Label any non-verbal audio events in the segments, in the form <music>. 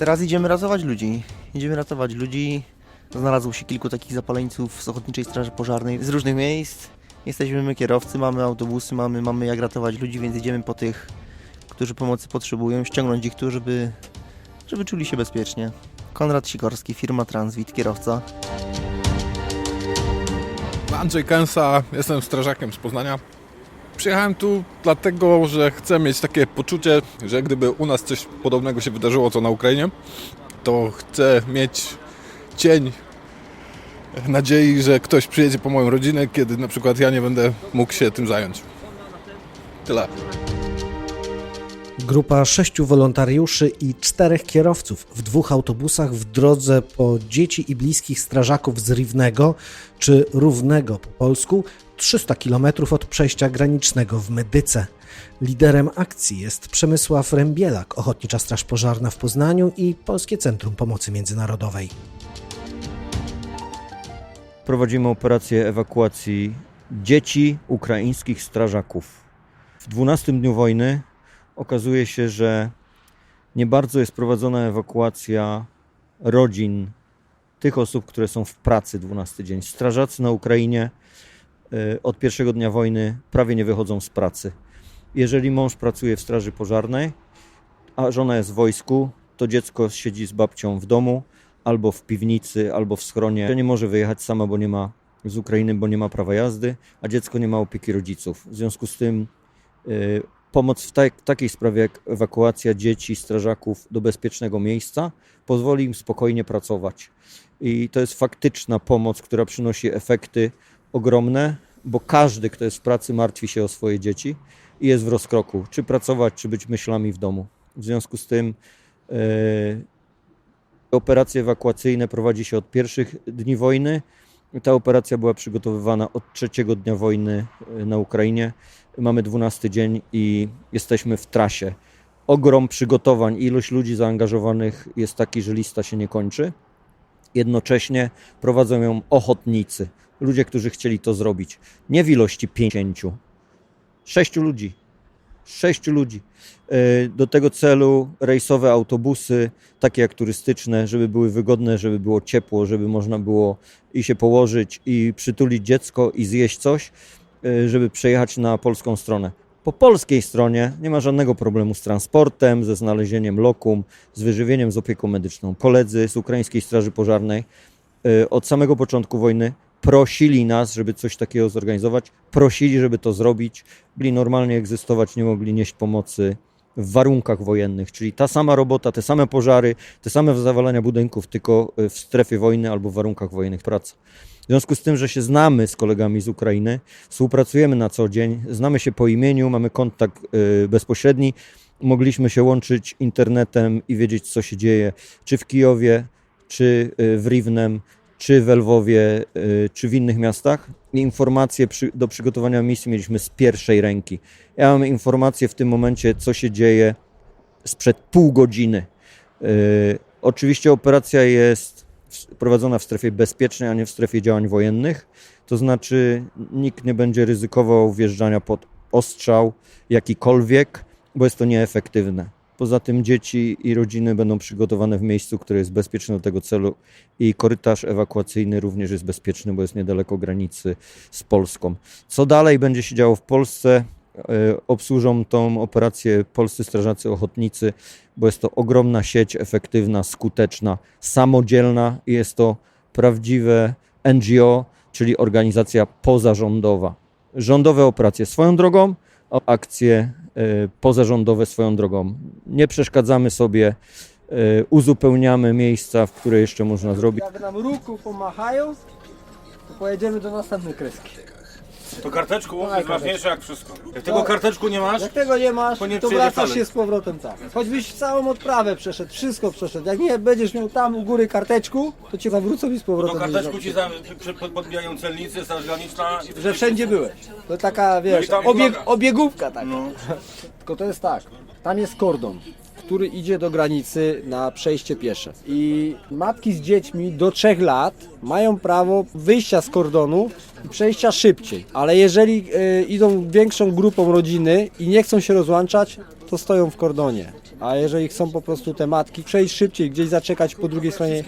Teraz idziemy ratować ludzi. Idziemy ratować ludzi. Znalazło się kilku takich zapaleńców z Ochotniczej Straży Pożarnej z różnych miejsc. Jesteśmy my kierowcy, mamy autobusy, mamy, mamy jak ratować ludzi, więc idziemy po tych, którzy pomocy potrzebują, ściągnąć ich tu, żeby, żeby czuli się bezpiecznie. Konrad Sikorski, firma Transwit, kierowca. Andrzej Kęsa, jestem strażakiem z Poznania. Przyjechałem tu dlatego, że chcę mieć takie poczucie, że gdyby u nas coś podobnego się wydarzyło co na Ukrainie, to chcę mieć cień nadziei, że ktoś przyjedzie po moją rodzinę, kiedy na przykład ja nie będę mógł się tym zająć. Tyle. Grupa sześciu wolontariuszy i czterech kierowców w dwóch autobusach w drodze po dzieci i bliskich strażaków z Riwnego, czy Równego po polsku, 300 km od przejścia granicznego w Medyce. Liderem akcji jest Przemysław Rębielak, Ochotnicza Straż Pożarna w Poznaniu i Polskie Centrum Pomocy Międzynarodowej. prowadzimy operację ewakuacji dzieci ukraińskich strażaków. W 12 dniu wojny okazuje się, że nie bardzo jest prowadzona ewakuacja rodzin tych osób, które są w pracy 12 dzień. Strażacy na Ukrainie y, od pierwszego dnia wojny prawie nie wychodzą z pracy. Jeżeli mąż pracuje w straży pożarnej, a żona jest w wojsku, to dziecko siedzi z babcią w domu, albo w piwnicy, albo w schronie. Nie może wyjechać sama, bo nie ma z Ukrainy, bo nie ma prawa jazdy, a dziecko nie ma opieki rodziców. W związku z tym y, pomoc w tak- takiej sprawie jak ewakuacja dzieci, strażaków do bezpiecznego miejsca pozwoli im spokojnie pracować. I to jest faktyczna pomoc, która przynosi efekty ogromne, bo każdy, kto jest w pracy, martwi się o swoje dzieci i jest w rozkroku, czy pracować, czy być myślami w domu. W związku z tym y, Operacje ewakuacyjne prowadzi się od pierwszych dni wojny. Ta operacja była przygotowywana od trzeciego dnia wojny e, na Ukrainie. Mamy 12 dzień i jesteśmy w trasie. Ogrom przygotowań, ilość ludzi zaangażowanych jest taki, że lista się nie kończy. Jednocześnie prowadzą ją ochotnicy, ludzie, którzy chcieli to zrobić. Nie w ilości 50, sześciu ludzi. Sześciu ludzi. E, Do tego celu rejsowe autobusy, takie jak turystyczne, żeby były wygodne, żeby było ciepło, żeby można było i się położyć, i przytulić dziecko, i zjeść coś, e, żeby przejechać na polską stronę. Po polskiej stronie nie ma żadnego problemu z transportem, ze znalezieniem lokum, z wyżywieniem, z opieką medyczną. Koledzy z Ukraińskiej Straży Pożarnej e, od samego początku wojny prosili nas, żeby coś takiego zorganizować, prosili, żeby to zrobić, byli normalnie egzystować, nie mogli nieść pomocy w warunkach wojennych, czyli ta sama robota, te same pożary, te same zawalania budynków, tylko y, w strefie wojny albo w warunkach wojennych pracy. W związku z tym, że się znamy z kolegami z Ukrainy, współpracujemy na co dzień, znamy się po imieniu, mamy kontakt y, bezpośredni, mogliśmy się łączyć internetem i wiedzieć, co się dzieje, czy w Kijowie, czy y, w Rivnem, czy w Lwowie, y, czy w innych miastach. Informacje do przygotowania misji mieliśmy z pierwszej ręki. Ja mam informacje w tym momencie, co się dzieje sprzed pół godziny. Y, Oczywiście operacja jest prowadzona w strefie bezpiecznej, a nie w strefie działań wojennych. To znaczy nikt nie będzie ryzykował wjeżdżania pod ostrzał jakikolwiek, bo jest to nieefektywne. Poza tym dzieci i rodziny będą przygotowane w miejscu, które jest bezpieczne do tego celu i korytarz ewakuacyjny również jest bezpieczny, bo jest niedaleko granicy z Polską. Co dalej będzie się działo w Polsce? E, Obsłużą tą operację polscy strażacy ochotnicy, bo jest to ogromna sieć, efektywna, skuteczna, samodzielna i jest to prawdziwe NGO, czyli organizacja pozarządowa. Rządowe operacje swoją drogą, akcje pozarządowe swoją drogą. Nie przeszkadzamy sobie, e, uzupełniamy miejsca, w które jeszcze można zrobić. Jak nam ruku pomachają, to pojedziemy do następnej kreski. To karteczku Dawaj, jest ważniejsze jak wszystko. Jak tego karteczku nie masz, Jak tego nie masz, To nie to przyjedzie wracasz się z powrotem tam. Choćbyś całą odprawę przeszedł, wszystko przeszedł. Jak nie będziesz miał tam u góry karteczku, to cię zawrócą i z to powrotem karteczku będziesz ci za, przy- pod- podbijają celnicy, straż graniczna. i- Że wszędzie byłeś. To taka, wiesz, tam obieg, obiegówka taka. No. <laughs> Tylko to jest tak, tam jest kordon, który idzie do granicy na przejście piesze. I matki z dziećmi do 3 lat mają prawo wyjścia z kordonu i przejścia szybciej. Ale jeżeli e, idą większą grupą rodziny i nie chcą się rozłączać, to stoją w kordonie. A jeżeli chcą po prostu te matki przejść szybciej, gdzieś zaczekać po drugiej stronie,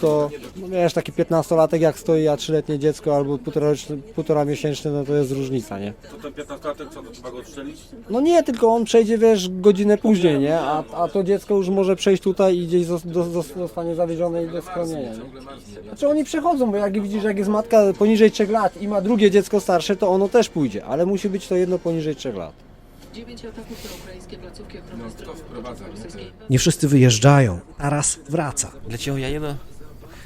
to no wiesz, taki 15-latek jak stoi, a trzyletnie dziecko albo półtora, półtora miesięczne, no to jest różnica, nie? To ten 15 latek, co to trzeba go odstrzelić? No nie, tylko on przejdzie, wiesz, godzinę później, nie? A, a to dziecko już może przejść tutaj i gdzieś zos- do, do, zostanie zawiezione i do schronienia, nie? Znaczy oni przechodzą, bo jak widzisz, jak jest matka poniżej 3 lat i ma drugie dziecko starsze, to ono też pójdzie, ale musi być to jedno poniżej 3 lat. Dziewięć ataków na ukraińskie placówki ochrony zdrowia rosyjskiej. Nie wszyscy wyjeżdżają, Taras wraca. Для чого я їду?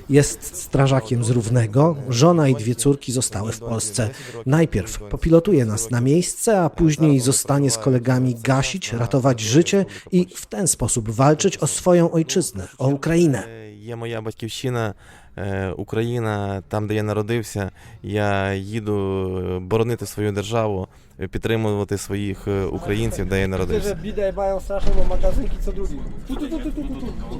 Jest strażakiem z Równego, żona i dwie córki zostały w Polsce. Najpierw popilotuje nas na miejsce, a później zostanie z kolegami gasić, ratować życie i w ten sposób walczyć o swoją ojczyznę, o Ukrainę. Е, Є моя батьківщина, е, Україна, там, де я народився. Я їду е, боронити свою державу, е, підтримувати своїх е, українців, де я Widzę, народився. że bidę mają straszne, bo magazynki co drugi. Tu, tu, tu, tu, tu, tu, tu.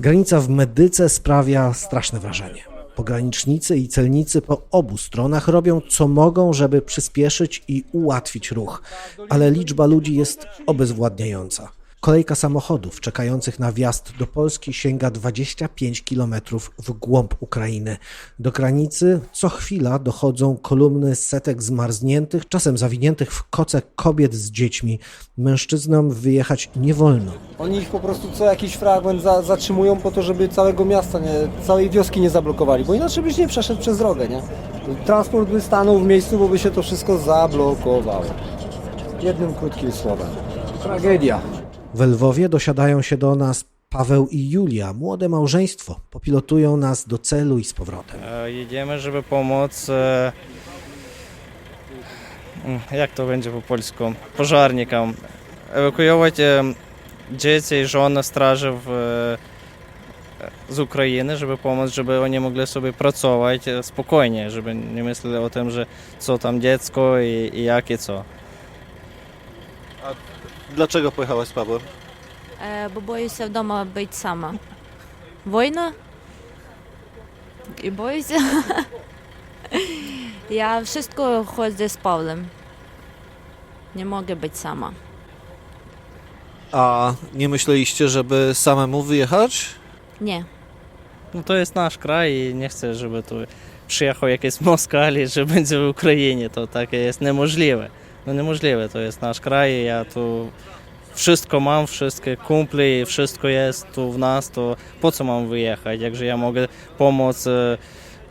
Granica w Medyce sprawia straszne wrażenie. Pogranicznicy i celnicy po obu stronach robią co mogą, żeby przyspieszyć i ułatwić ruch, ale liczba ludzi jest obezwładniająca. Kolejka samochodów czekających na wjazd do Polski sięga 25 km w głąb Ukrainy. Do granicy co chwila dochodzą kolumny setek zmarzniętych, czasem zawiniętych w koce kobiet z dziećmi. Mężczyznom wyjechać nie wolno. Oni ich po prostu co jakiś fragment za, zatrzymują po to, żeby całego miasta, nie, całej wioski nie zablokowali, bo inaczej byś nie przeszedł przez drogę, nie? Transport by stanął w miejscu, bo by się to wszystko zablokowało. Jednym krótkim słowem. Tragedia. W Lwowie dosiadają się do nas Paweł i Julia, młode małżeństwo, popilotują nas do celu i z powrotem. E, jedziemy, żeby pomóc, e, mm, jak to będzie po polsku, pożarnikom. Ewakuować e, dzieci i żony straży w, z Ukrainy, żeby pomóc, żeby oni mogli sobie pracować spokojnie, żeby nie myśleli o tym, że co tam dziecko i, i jak i co. Dlaczego pojechałaś z Pawłem? E, bo boję się w domu być sama. Wojna? I boję się. <laughs> ja wszystko chodzę z Pawłem. Nie mogę być sama. A nie myśleliście, żeby samemu wyjechać? Nie. No to jest nasz kraj i nie chcę, żeby tu przyjechał jakiś Moskali, że będzie w Ukrainie. To takie jest niemożliwe. Ну неможливе, to jest nasz kraj, ja tu wszystko mam, wszystkie kumple, wszystko jest tu w nas, to po co mam wyjechać, jakże ja mogę pomóc, e,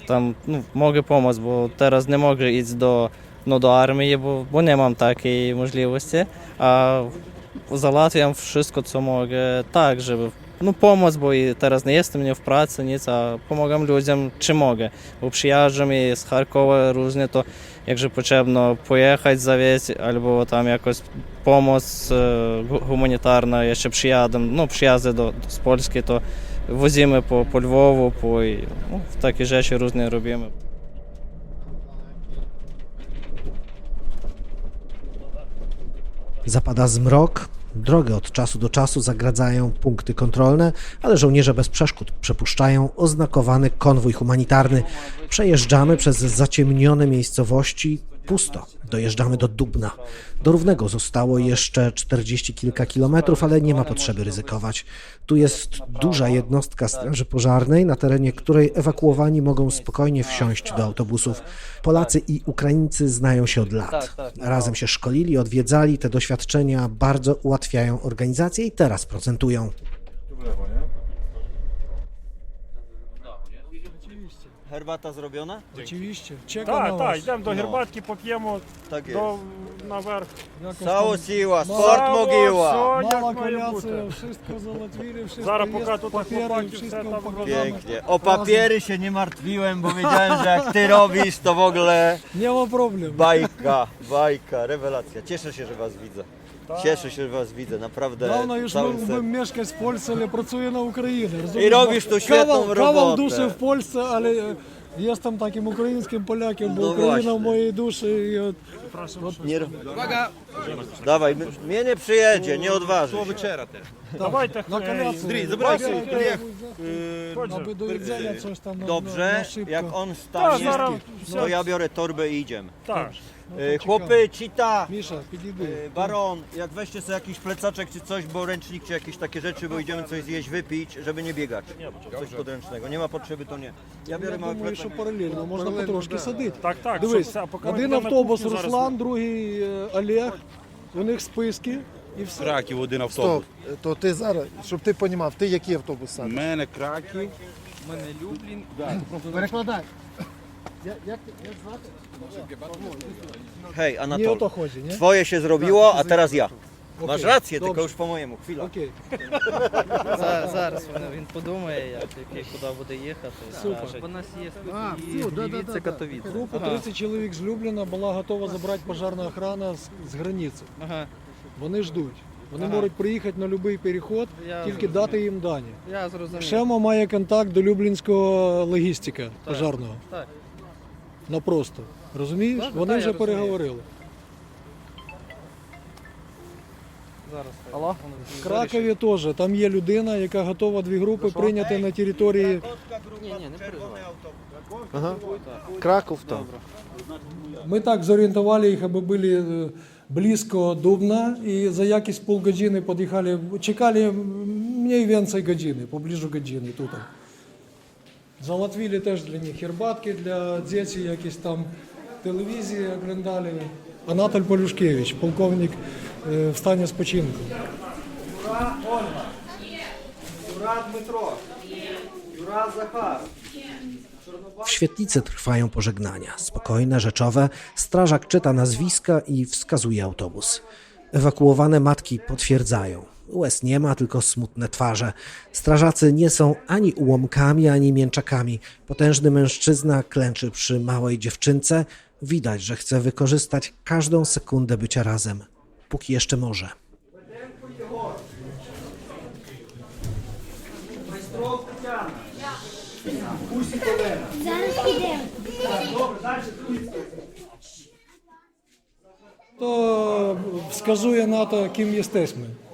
tam, no, mogę pomóc, bo teraz nie mogę iść do, no, do armii, bo, bo nie mam takiej możliwości, a załatwiam wszystko, co mogę, tak, żeby no pomoc, bo i teraz nie jestem nie w pracy, nic, a pomagam ludziom, czy mogę. Bo przyjeżdżam z Charkowa różnie, to jakże potrzebno pojechać, zawieźć, albo tam jakoś pomoc hu- humanitarna, jeszcze przyjadę, no do z Polski, to wozimy po, po Lwowu, po, i, no, takie rzeczy różne robimy. Zapada zmrok, drogę od czasu do czasu zagradzają punkty kontrolne, ale żołnierze bez przeszkód przepuszczają oznakowany konwój humanitarny. Przejeżdżamy przez zaciemnione miejscowości, pusto. Dojeżdżamy do Dubna. Do Równego zostało jeszcze 40 kilka kilometrów, ale nie ma potrzeby ryzykować. Tu jest duża jednostka straży pożarnej, na terenie której ewakuowani mogą spokojnie wsiąść do autobusów. Polacy i Ukraińcy znają się od lat. Razem się szkolili, odwiedzali, te doświadczenia bardzo ułatwiają organizację i teraz procentują. Oczywiście. Herbata zrobiona? Oczywiście. Czeka tak, na Tak, tak, idziemy do No. herbatki, popijemy Tak jest. do nawerch. Jakoś tam siła, sport mogiła. co, Mała jak moje kolacja, wszystko załatwili, wszystko Zaraz jest, poka tutaj papiery, chłopaki wszystko wse. Pięknie. O papiery się nie martwiłem, bo wiedziałem, że jak ty robisz, to w ogóle Nie ma problemu. bajka, bajka, rewelacja. Cieszę się, że was widzę. Cieszę się, że was widzę, naprawdę. Dawno już całym mógłbym sercem. mieszkać w Polsce, ale pracuję na Ukrainie. I rozumiesz? robisz tu świetną kawał, Kawał robotę. duszy w Polsce, ale e, jestem takim ukraińskim Polakiem, bo No Ukraina właśnie. w mojej duszy. I, od- Nie... Dawaj, m- mnie nie przyjedzie, nie odważy. się. Давайте. na kolację. Zobaczcie, Zabieraj, Chodź, Aby do jedzenia coś tam na, na, Dobrze, na szybko. jak on Tak, stanie, zaraz. to ja biorę torbę i idziemy. Так. E, Chłopy, cita, Миша, підійди. e, baron, jak weźcie sobie jakiś plecaczek czy coś, bo ręcznik czy jakieś takie rzeczy, bo idziemy coś zjeść, wypić, żeby nie biegać. Coś podręcznego. Nie ma potrzeby, to nie. Ja Я biorę mały думаю, що plecak. паралельно можна потрошки садити. Так, так. Дивись, щоб- а поки ми один підемо на автобус кухню, зараз Руслан, другий е, Олег, у них списки і все. Краків один Стоп, то ти зараз, щоб ти розумів, ти який автобус У сам? мене Краків. Перекладай. Hej, Nie o Anatol, to chodzi, nie? twoje się zrobiło, a teraz ja. Masz rację, dobrze. tylko już po mojemu. Chwila. Окей, Зараз, зараз він- він подумає, як, який куди буде їхати. Супер. скаже. У нас є А, все, да, да, да, да. група 30 чоловік з Любліна була готова забрати пожарна охрана з, з границі. Ага. Вони ждуть. Вони Ага. можуть приїхати на будь-який переход, Я тільки зрозумів. дати їм дані. Я зрозумів. Шема має контакт до Люблінського логістика пожарного. Так. Напросто. Розумієш? Так, Вони так, вже я розумію. переговорили. Зараз. Алло? В Кракові теж. Там є людина, яка готова дві групи прийняти на території. Ні, ні, не переживай. Ага. Краков там. Ми так зорієнтували їх, аби були е, близько Дубна і за якість полгодини під'їхали. Чекали мені więcej години, поближе години тут. Залатвили теж для них хербатки для дітей, якісь там телевізії оглядали. Анатоль Полюшкевич, полковник е, в стані спочинку. Юра Ольга. Юра Дмитро. Юра Захар. W świetlicy trwają pożegnania. Spokojne, rzeczowe. Strażak czyta nazwiska i wskazuje autobus. Ewakuowane matki potwierdzają. Łez nie ma, tylko smutne twarze. Strażacy nie są ani ułomkami, ani mięczakami. Potężny mężczyzna klęczy przy małej dziewczynce. Widać, że chce wykorzystać każdą sekundę bycia razem, póki jeszcze może. To wskazuje na to, kim jesteśmy.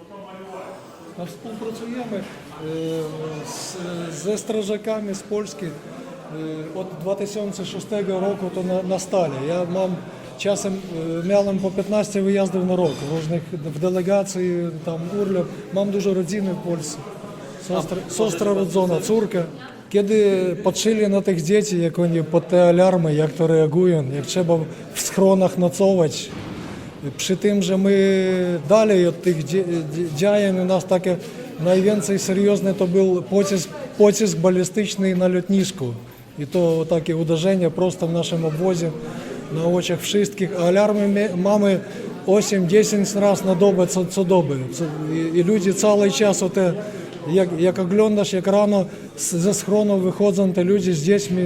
A Współpracujemy e, z, ze strażakami z Polski e, od 2006 roku to na, na stale. Ja mam czasem e, miałem po 15 wyjazdów na rok różnych w delegacji, tam urlop. Mam dużo rodziny w Polsce. Siostra, siostra rodzona, córka. Kiedy patrzyli na tych dzieci, jak oni pod te alarmy, jak to reagują, jak trzeba w schronach nocować, przy tym, że my dalej od tych dzie- dzie- działań u nas takie najwięcej seriozne to był pocisk, pocisk balistyczny na lotnisku. I to takie uderzenie prosto w naszym obwozie na oczach wszystkich. A alarmy mie- mamy 8-10 razy na dobę co, co dobę. Co, i, I ludzie cały czas o te, jak, jak oglądasz, jak rano z, ze schronu wychodzą te ludzie z dziećmi,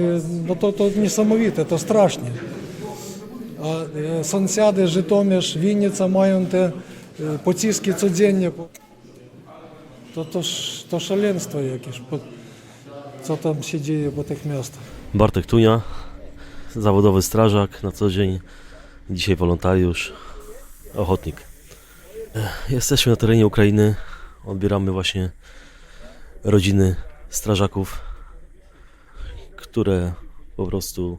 no to, to niesamowite, to strasznie А е, сусіди Житомир, Вінниця мають те е, потиски codziennie. To, to, sz- to szaleństwo jakieś, po- co tam się dzieje po tych miastach. Bartek Tunia, zawodowy strażak na co dzień, dzisiaj wolontariusz, ochotnik. Ech, Jesteśmy na terenie Ukrainy, odbieramy właśnie rodziny strażaków, które po prostu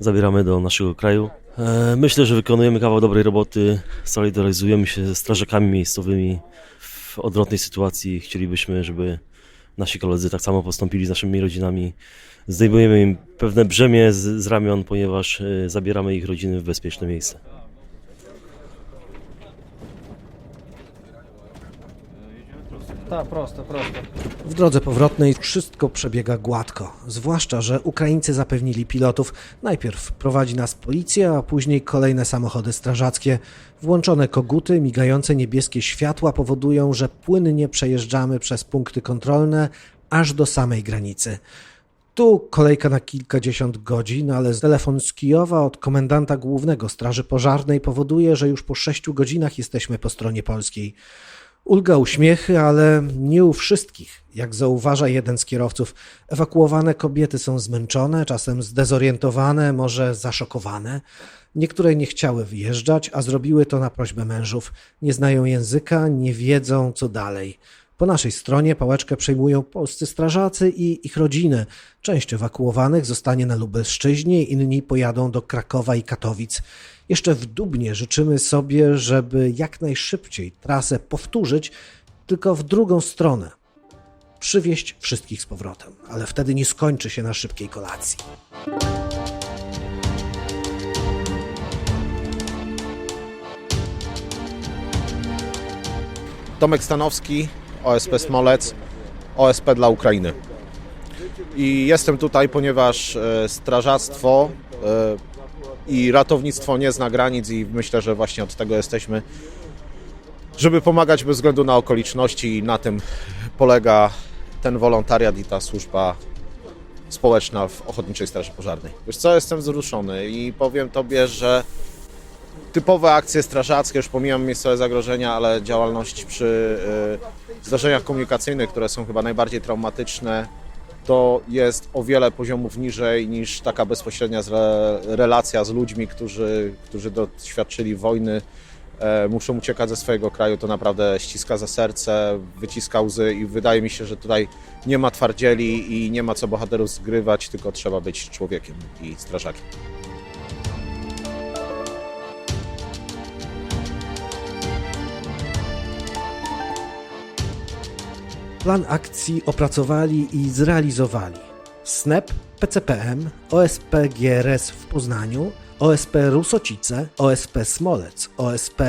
zabieramy do naszego kraju. E, Myślę, że wykonujemy kawał dobrej roboty, solidaryzujemy się ze strażakami miejscowymi w odwrotnej sytuacji. Chcielibyśmy, żeby nasi koledzy tak samo postąpili z naszymi rodzinami. Zdejmujemy im pewne brzemię z, z ramion, ponieważ e, zabieramy ich rodziny w bezpieczne miejsce. Tak, prosto, prosto. W drodze powrotnej wszystko przebiega gładko, zwłaszcza, że Ukraińcy zapewnili pilotów. Najpierw prowadzi nas policja, a później kolejne samochody strażackie. Włączone koguty, migające niebieskie światła powodują, że płynnie przejeżdżamy przez punkty kontrolne aż do samej granicy. Tu kolejka na kilkadziesiąt godzin, ale telefon z Kijowa od komendanta głównego Straży Pożarnej powoduje, że już po sześciu godzinach jesteśmy po stronie polskiej. Ulga uśmiechy, ale nie u wszystkich. Jak zauważa jeden z kierowców, ewakuowane kobiety są zmęczone, czasem zdezorientowane, może zaszokowane. Niektóre nie chciały wyjeżdżać, a zrobiły to na prośbę mężów. Nie znają języka, nie wiedzą co dalej. Po naszej stronie pałeczkę przejmują polscy strażacy i ich rodziny. Część ewakuowanych zostanie na Lubelszczyźnie, inni pojadą do Krakowa i Katowic. Jeszcze w Dubnie życzymy sobie, żeby jak najszybciej trasę powtórzyć, tylko w drugą stronę. Przywieźć wszystkich z powrotem, ale wtedy nie skończy się na szybkiej kolacji. Tomek Stanowski, OSP Smolec, OSP dla Ukrainy. I jestem tutaj, ponieważ e, strażactwo e, i ratownictwo nie zna granic i myślę, że właśnie od tego jesteśmy, żeby pomagać bez względu na okoliczności i na tym polega ten wolontariat i ta służba społeczna w Ochotniczej Straży Pożarnej. Wiesz co, jestem wzruszony i powiem Tobie, że typowe akcje strażackie, już pomijam miejscowe zagrożenia, ale działalność przy y, zdarzeniach komunikacyjnych, które są chyba najbardziej traumatyczne, to jest o wiele poziomów niżej niż taka bezpośrednia relacja z ludźmi, którzy, którzy doświadczyli wojny, e, muszą uciekać ze swojego kraju. To naprawdę ściska za serce, wyciska łzy i wydaje mi się, że tutaj nie ma twardzieli i nie ma co bohaterów zgrywać, tylko trzeba być człowiekiem i strażakiem. Plan akcji opracowali i zrealizowali. SNEP, PCPM, OSP GRS w Poznaniu, OSP Rusocice, OSP Smolec, OSP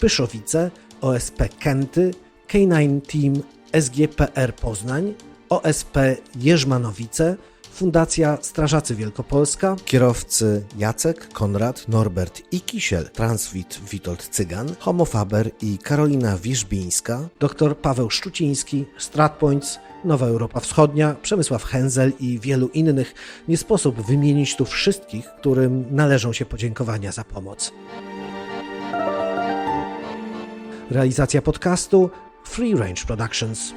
Pyszowice, OSP Kęty, K9 Team SGPR Poznań, OSP Jerzmanowice, Fundacja Strażacy Wielkopolska, kierowcy Jacek, Konrad, Norbert i Kisiel, Transwit Witold Cygan, Homofaber i Karolina Wierzbińska, dr Paweł Szczuciński, StratPoints, Nowa Europa Wschodnia, Przemysław Henzel i wielu innych. Nie sposób wymienić tu wszystkich, którym należą się podziękowania za pomoc. Realizacja podcastu Free Range Productions.